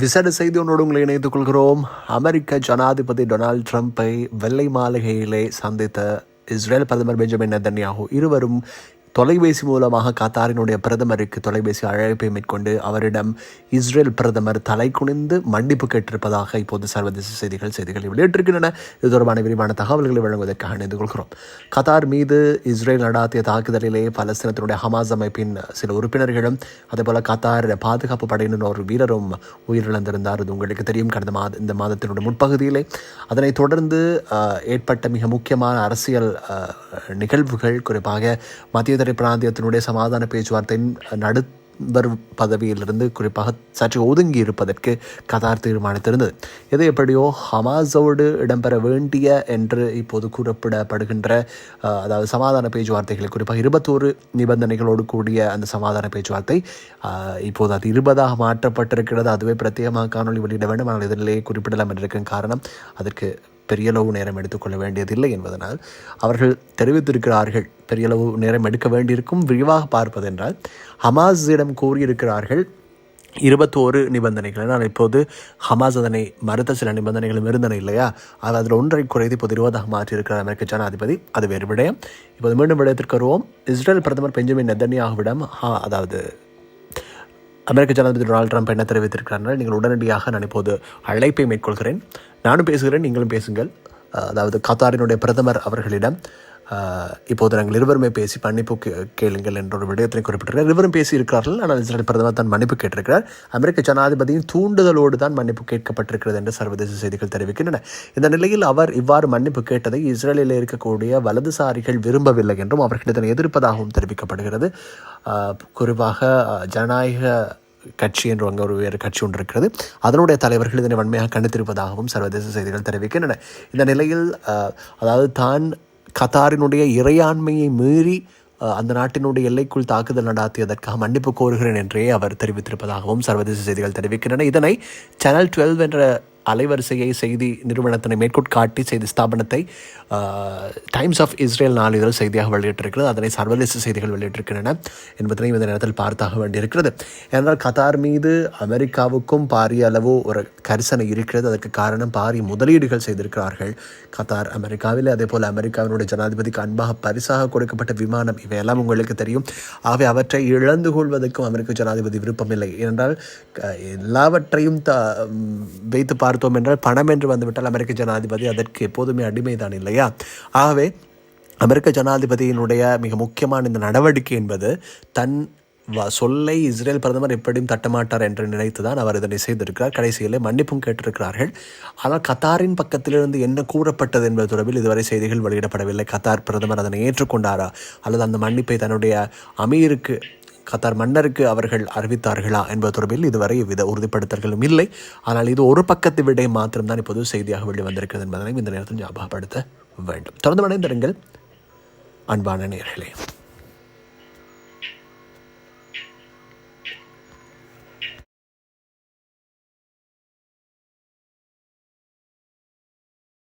விசேட செய்தி ஒன்றோடு உங்களை இணைத்துக் கொள்கிறோம். அமெரிக்க ஜனாதிபதி டொனால்ட் ட்ரம்ப்பை வெள்ளை மாளிகையிலே சந்தித்த இஸ்ரேல் பிரதமர் பெஞ்சமின் நெதன்யாகு இருவரும் தொலைபேசி மூலமாக கத்தாரினுடைய பிரதமருக்கு தொலைபேசி அழைப்பை மேற்கொண்டு அவரிடம் இஸ்ரேல் பிரதமர் தலை குனிந்து மன்னிப்பு கேட்டிருப்பதாக இப்போது சர்வதேச செய்திகள் செய்திகளை வெளியிட்டிருக்கின்றன. இது தொடர்பான விரிவான தகவல்களை வழங்குவதற்காக இணைந்து கொள்கிறோம். கத்தார் மீது இஸ்ரேல் நடாத்திய தாக்குதலிலே பலஸ்தீனத்தினுடைய ஹமாஸ் அமைப்பின் சில உறுப்பினர்களும் அதேபோல கத்தார் பாதுகாப்பு படையினர் ஒரு வீரரும் உயிரிழந்திருந்தார். இது உங்களுக்கு தெரியும். கடந்த மாத இந்த மாதத்தினுடைய முற்பகுதியிலே அதனைத் தொடர்ந்து ஏற்பட்ட மிக முக்கியமான அரசியல் நிகழ்வுகள் குறிப்பாக மத்திய தரை பிராந்தியத்தினுடைய சமாதான பேச்சுவார்த்தையின் நடுவர் பதவியிலிருந்து குறிப்பாக சற்று ஒதுங்கி இருப்பதற்கு கதார் தீர்மானித்திருந்தது. எது எப்படியோ ஹமாஸோடு இடம்பெற வேண்டிய என்று இப்போது கூறப்படப்படுகின்ற அதாவது சமாதான பேச்சுவார்த்தைகள் குறிப்பாக இருபத்தோரு நிபந்தனைகளோடு கூடிய அந்த சமாதான பேச்சுவார்த்தை இப்போது அது இருபதாக மாற்றப்பட்டிருக்கிறது. அதுவே பிரத்யேகமாக காணொலி வெளியிட வேண்டும். ஆனால் இதிலேயே குறிப்பிடலாம் என்றிருக்கும் காரணம் அதற்கு பெரியளவு நேரம் எடுத்துக்கொள்ள வேண்டியதில்லை என்பதனால் அவர்கள் தெரிவித்திருக்கிறார்கள் பெரியளவு நேரம் எடுக்க வேண்டியிருக்கும். விரிவாக பார்ப்பதென்றால் ஹமாஸிடம் கூறியிருக்கிறார்கள் இருபத்தோரு நிபந்தனைகள். ஆனால் இப்போது ஹமாஸ் அதனை மறுத்த சில நிபந்தனைகளும் இருந்தன இல்லையா? அது அதில் ஒன்றை குறைத்து இப்போது இருபதாக மாற்றியிருக்கிறார் அமெரிக்க ஜனாதிபதி. அது வேறு விடயம். இப்போது மீண்டும் விடயத்திற்கு வருவோம். இஸ்ரேல் பிரதமர் பெஞ்சமின் நெதன்யாகுவிடம் ஹா- அதாவது அமெரிக்க ஜனாதிபதி டொனால்ட் ட்ரம்ப் என்ன தெரிவித்திருக்கிறார்கள் நீங்கள் உடனடியாக நான் இப்போது அழைப்பை மேற்கொள்கிறேன். நானும் பேசுகிறேன் நீங்களும் பேசுங்கள். அதாவது கத்தாரினுடைய பிரதமர் அவர்களிடம் இப்போது நாங்கள் இருவருமே பேசி மன்னிப்பு கே- கேளுங்கள் என்ற ஒரு விடயத்தை குறிப்பிட்டிருக்கிறார். இருவரும் பேசி இருக்கிறார்கள் ஆனால் இஸ்ரேல் பிரதமர் தான் மன்னிப்பு கேட்டிருக்கிறார். அமெரிக்க ஜனாதிபதியின் தூண்டுதலோடு தான் மன்னிப்பு கேட்கப்பட்டிருக்கிறது என்று சர்வதேச செய்திகள் தெரிவிக்கின்றன. இந்த நிலையில் அவர் இவ்வாறு மன்னிப்பு கேட்டதை இஸ்ரேலில் இருக்கக்கூடிய வலதுசாரிகள் விரும்பவில்லை என்றும் அவர்கள் இதனை எதிர்ப்பதாகவும் தெரிவிக்கப்படுகிறது. குறிப்பாக ஜனநாயக கட்சி என்று அங்கே ஒரு வேறு கட்சி ஒன்று இருக்கிறது. அதனுடைய தலைவர்கள் இதனை வன்மையாக கண்டித்திருப்பதாகவும் சர்வதேச செய்திகள் தெரிவிக்கின்றன. இந்த நிலையில் அதாவது தான் கத்தாரினுடைய இறையாண்மையை மீறி அந்த நாட்டினுடைய எல்லைக்குள் தாக்குதல் நடாத்தியதற்காக மன்னிப்பு கோருகிறேன் என்றே அவர் தெரிவித்திருப்பதாகவும் சர்வதேச செய்திகள் தெரிவிக்கின்றன. இதனை சேனல் டுவெல் என்ற அலைவரிசையை செய்தி நிறுவனத்தினை மேற்கொட்காட்டி செய்தி ஸ்தாபனத்தை டைம்ஸ் ஆஃப் இஸ்ரேல் நாளிதழ் செய்தியாக வெளியிட்டிருக்கிறது. அதனை சர்வதேச செய்திகள் வெளியிட்டிருக்கின்றன என்பதனை இந்த நேரத்தில் பார்த்தாக வேண்டியிருக்கிறது. ஏனென்றால் கத்தார் மீது அமெரிக்காவுக்கும் பாரிய அளவு ஒரு கரிசனை இருக்கிறது. அதற்கு காரணம் பாரிய முதலீடுகள் செய்திருக்கிறார்கள் கத்தார் அமெரிக்காவில். அதே போல் அமெரிக்காவினுடைய ஜனாதிபதிக்கு அன்பாக பரிசாக கொடுக்கப்பட்ட விமானம் இவையெல்லாம் உங்களுக்கு தெரியும். ஆகவே அவற்றை இழந்து கொள்வதற்கும் அமெரிக்க ஜனாதிபதி விருப்பமில்லை. ஏனென்றால் எல்லாவற்றையும் த வைத்து பார்த்து பார்த்தோம் என்றால் பணம் என்று வந்துவிட்டால் அமெரிக்க ஜனாதிபதி அதற்கு எப்போதுமே அடிமைதான் இல்லையா? ஆகவே அமெரிக்க ஜனாதிபதியினுடைய மிக முக்கியமான இந்த நடவடிக்கை என்பது தன் வ- சொல்லை இஸ்ரேல் பிரதமர் எப்படியும் தட்டமாட்டார் என்று நினைத்துதான் அவர் இதனை செய்திருக்கிறார். கடைசியில் மன்னிப்பும் கேட்டிருக்கிறார்கள். ஆனால் கத்தாரின் பக்கத்திலிருந்து என்ன கூறப்பட்டது என்பது தொடர்பில் இதுவரை செய்திகள் வெளியிடப்படவில்லை. கத்தார் பிரதமர் அதனை ஏற்றுக்கொண்டாரா? அல்லது அந்த மன்னிப்பை தன்னுடைய அமீருக்கு கத்தார் மன்னருக்கு அவர்கள் அறிவித்தார்களா என்பது தொடர்பில் இதுவரை எவ்வித உறுதிப்படுத்தல்களும் இல்லை. ஆனால் இது ஒரு பக்கத்து விடை மாத்திரம்தான் இப்போது செய்தியாக வெளிவந்திருக்கிறது என்பதனை இந்த நேரத்தில் ஞாபகப்படுத்த வேண்டும். தொடர்ந்து மனைந்திருங்கள் அன்பான நேர்களே